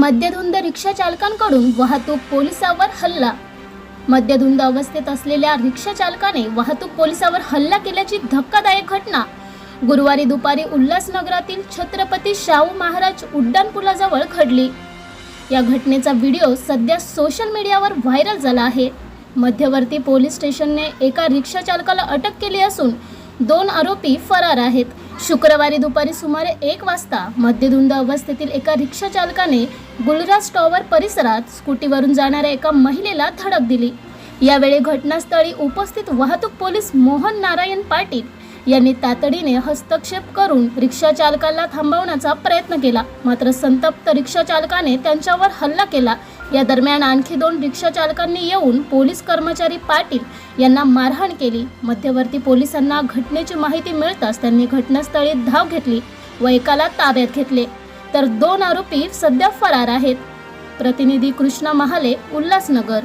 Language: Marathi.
मद्यधुंद रिक्षा चालकांकडून वाहतूक पोलिसावर हल्ला. मद्यधुंद अवस्थेत असलेल्या रिक्षा चालकाने वाहतूक पोलिसावर हल्ला केल्याची धक्कादायक घटना. गुरुवारी दुपारी उल्हासनगरातील छत्रपती शाहू महाराज उड्डाणपुलाजवळ घडली. या घटनेचा व्हिडिओ सध्या सोशल मीडियावर व्हायरल झाला आहे. मध्यवर्ती पोलीस स्टेशनने एका रिक्षा चालकाला अटक केली असून दोन आरोपी फरार आहेत. शुक्रवारी दुपारी सुमारे एक वाजता मध्यधुंद अवस्थेतील एका रिक्षा चालकाने गुलराज टॉवर परिसरात स्कूटीवरून जाणाऱ्या एका महिलेला धडक दिली. यावेळी घटनास्थळी उपस्थित वाहतूक पोलीस मोहन नारायण पाटील यांनी तातडीने हस्तक्षेप करून रिक्षा चालकाला थांबवण्याचा प्रयत्न केला. मात्र संतप्त रिक्षा चालकाने त्यांच्यावर हल्ला केला. या दरम्यान आणखी दोन रिक्षा चालकांनी येऊन पोलीस कर्मचारी पाटील यांना मारहाण केली. मध्यवर्ती पोलिसांना घटनेची माहिती मिळताच त्यांनी घटनास्थळी धाव घेतली व एकाला ताब्यात घेतले. तर दोन आरोपी सध्या फरार आहेत. प्रतिनिधी कृष्णा महाले उल्हासनगर.